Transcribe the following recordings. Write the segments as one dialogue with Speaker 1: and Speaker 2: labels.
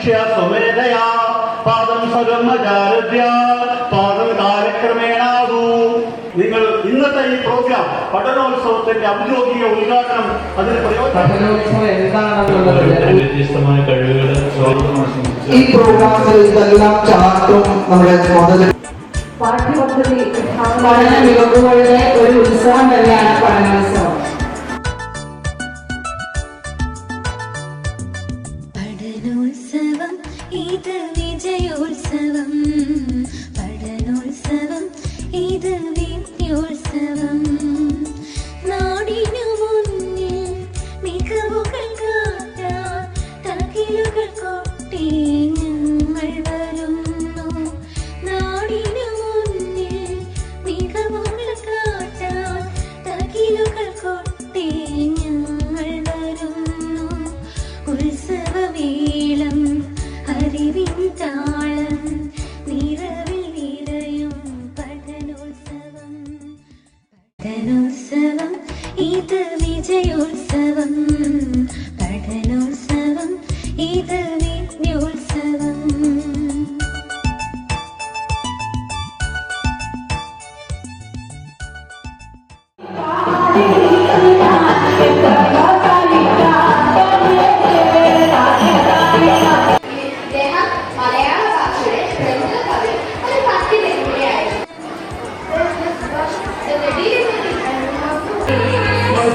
Speaker 1: സ്വമേധയാ. പാദം സ്വഗമചാരദ്യ പാദം കാലക്രമേണാകൂ നിങ്ങൾ ഇന്നത്തെ ഈ പ്രോഗ്രാം പഠനോത്സവത്തിന്റെ ഔദ്യോഗിക ഉദ്ഘാടനം അതിന് പ്രയോജനം
Speaker 2: പഠനോത്സവം എന്താണെന്നുള്ളത്
Speaker 3: വ്യത്യസ്തമായ കഴിവുകൾ
Speaker 4: ഈ പ്രോഗ്രാമിൽ ഇതെല്ലാം ചാർട്ടും നമ്മുടെ
Speaker 2: പാഠ്യപദ്ധതി പഠന മികവുകളുടെ ഒരു ഉത്സവം തന്നെയാണ് പഠനോത്സവം.
Speaker 5: വിജയോത്സവം പഠനോത്സവം ഇത് വിദ്യോത്സവം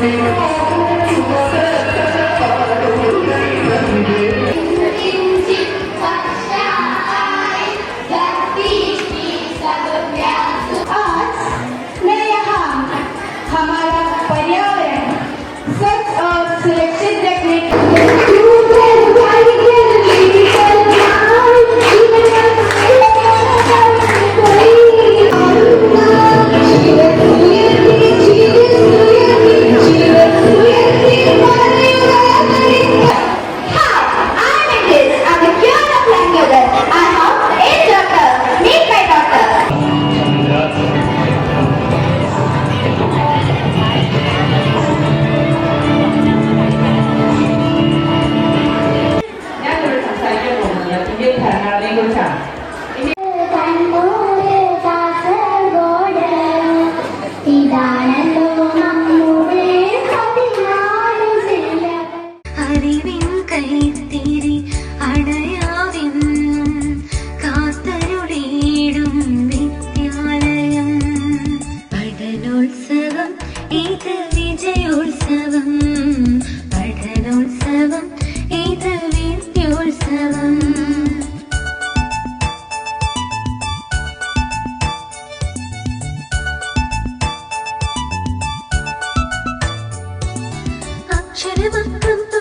Speaker 6: be
Speaker 5: all together. അടയാവിന്നും കാത്തരുളിയിടും വിദ്യാലയം പഠനോത്സവം ഇത് വിജയോത്സവം. черемаком